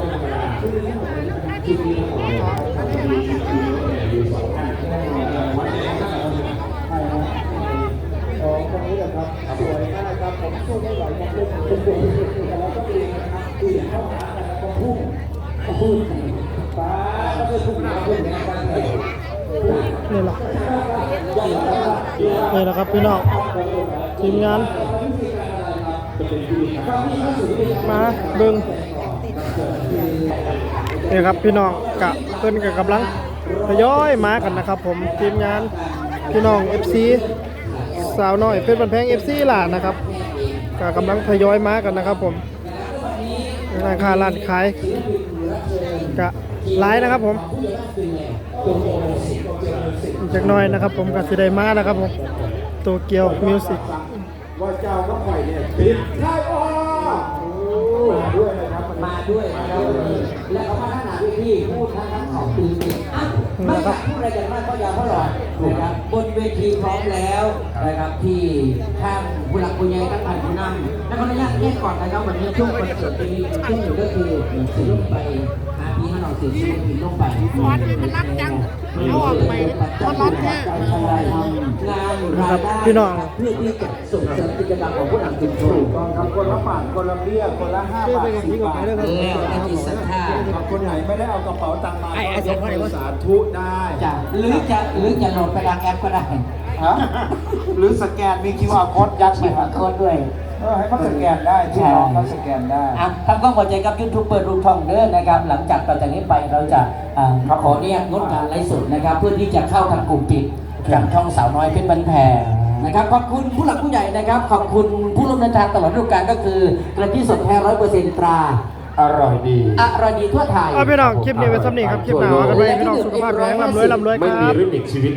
อ๋อตรงนี้แหละครับสวยมากครับผมสู้ไม่ไหวครับเป็นเป็นตัวแต่เราก็ดีนะครับคือเข้าหากันก็พุ่งพุ่งไม่พุ่งหน้าพุ่งอย่างนั้นเลยนี่แหละนี่แหละครับพี่น้องทีมงาน มาเบิ่ง นี่ครับพี่น้องกะเพิ่นกับกำลังทยอยมากันนะครับ ผมทีมงานพี่น้อง FC สาวน้อยเพชรบันแพง FC ล่ะนะครับกะกำลังทยอยมากันนะครับ ผมร้านค้าร้านขายกะหลายนะครับ ผมจักน่อยนะครับ ผมกะสิได้มาแล้วครับผมโตเกียวมิวสิกว่าเจ้าก็ปล่อยเนี่ยปิดใช่อ๋อโอ้มาด้วยนะ มาด้วยนะครับแล้วก็พัฒนานหนาพี่พูดทั้งทั้งสองปีติดอะไม่อยากพูดอะไรกันมากก็ยาวเพราะหลอดนะครับบนเวทีพร้อมแล้วนะครับที่ข้างผู้หลักผู้ใหญ่ทั้งผ่านผู้นำแล้วก็ระยะแยกก่อนนะครับวันนี้ช่วงคอนเสิร์ตจะมีช่วงหนึ่งก็คือสิลงไปหาพี่ให้เราสิสิลงลงไปวัดมันรักจัง อาอกไปมันรักแค่ไหนพี่น้องเพื่อที่จะส่งเสริมกิจกรรมของผู้นำชุมชนต้องครับคนละบาทคนละเบี้ยคนละห้าบาทสิบบาทเรื่องแล้วจิตศรัทธาคนไหนไม่ได้เอากระเป๋าตังค์มาก็ยกมือสาธุได้หรือจะหรือจะโหลดไปดังแอปก็ได้ ฮะหรือสแกนมี QR code ยัดไหมคิวครับโค้ดด้วยเออให้เขาสแกนได้ที่น้องเขาสแกนได้อะทำความเข้าใจกับยูทูบเปิดรูปทองเด้อนะครับ หลังจากต่อจากนี้ไปเราจะอ่าขอเนี่ยงดการไลฟ์สดนะครับ เพื่อที่จะเข้าทางกลุ่มปิดทางช่องสาวน้อยเพชรบันแพงนะครับขอบคุณผู้หลักผู้ใหญ่นะครับ ขอบคุณผู้ร่วมเดินทางตลอดฤดูกาลก็คือกระที่สดแท้ร้อยเปอร์เซ็นต์ตราอร่อยดีอร่อยดีทั่วไทยเอาพี่น้องคลิปนี้ไว้สำนีครับคลิปหน้าว่ากันไปพี่น้องสุขภาพแข็งแรงร่ำรวยร่ำรวยคไม่รัมีบเรื่องอีกชีวิต